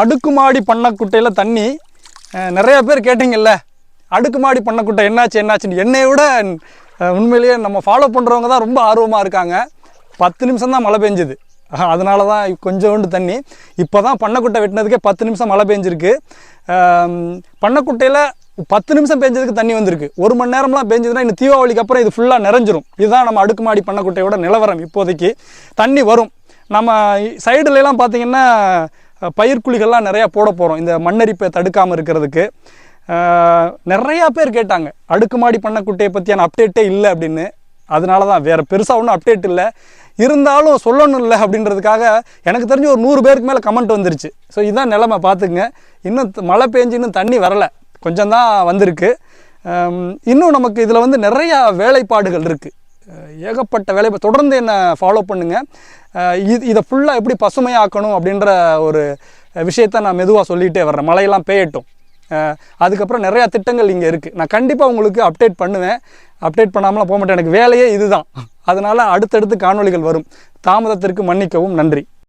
அடுக்குமாடி பண்ணக்குட்டையில் தண்ணி. நிறைய பேர் கேட்டிங்கல்ல அடுக்குமாடி பண்ணக்குட்டை என்னாச்சு என்னாச்சுன்னு. என்னை விட உண்மையிலேயே நம்ம ஃபாலோ பண்ணுறவங்க தான் ரொம்ப ஆர்வமாக இருக்காங்க. பத்து நிமிஷம் தான் மழை பெஞ்சுது. அதனால தான் கொஞ்சோண்டு தண்ணி. இப்போ தான் பண்ணக்குட்டை வெட்டினதுக்கே பத்து நிமிஷம் மழை பெஞ்சிருக்கு. பண்ணக்குட்டையில் பத்து நிமிஷம் பெஞ்சதுக்கு தண்ணி வந்திருக்கு. ஒரு மணி நேரம்லாம் பெஞ்சதுன்னா இன்னும் தீபாவளிக்கு அப்புறம் இது ஃபுல்லாக நிறைஞ்சிரும். இதுதான் நம்ம அடுக்குமாடி பண்ணக்குட்டையோட நிலவரம் இப்போதைக்கு. தண்ணி வரும். நம்ம சைடுலலாம் பார்த்தீங்கன்னா பயிர்க்குழிகள்லாம் நிறையா போட போகிறோம் இந்த மண்ணரிப்பை தடுக்காமல் இருக்கிறதுக்கு. நிறையா பேர் கேட்டாங்க. அடுக்குமாடி பண்ணக்குட்டையை பற்றியான அப்டேட்டே இல்லை அப்படின்னு. அதனால தான் வேறு பெருசாக ஒன்றும் அப்டேட் இல்லை. இருந்தாலும் சொல்லணும் இல்லை அப்படின்றதுக்காக எனக்கு தெரிஞ்சு ஒரு நூறு பேருக்கு மேலே கமெண்ட் வந்துருச்சு. ஸோ இதுதான் நிலமை பார்த்துக்குங்க. இன்னும் மழை பெஞ்சு இன்னும் தண்ணி வரலை. கொஞ்சம் தான் வந்திருக்கு இன்னும் நமக்கு இதில் வந்து நிறையா வேலைப்பாடுகள் இருக்குது ஏகப்பட்ட வேலை. தொடர்ந்து என்னை ஃபாலோ பண்ணுங்கள் இது இதை ஃபுல்லாக எப்படி பசுமையாக்கணும் அப்படின்ற ஒரு விஷயத்த நான் மெதுவாக சொல்லிகிட்டே வர்றேன். மழையெல்லாம் பெய்யட்டும். அதுக்கப்புறம் நிறையா திட்டங்கள் இங்கே இருக்குது நான் கண்டிப்பாக உங்களுக்கு அப்டேட் பண்ணுவேன். அப்டேட் பண்ணாமலாம் போக மாட்டேன். எனக்கு வேலையே இதுதான். அதனால் அடுத்தடுத்து காணொளிகள் வரும். தாமதத்திற்கு மன்னிக்கவும். நன்றி.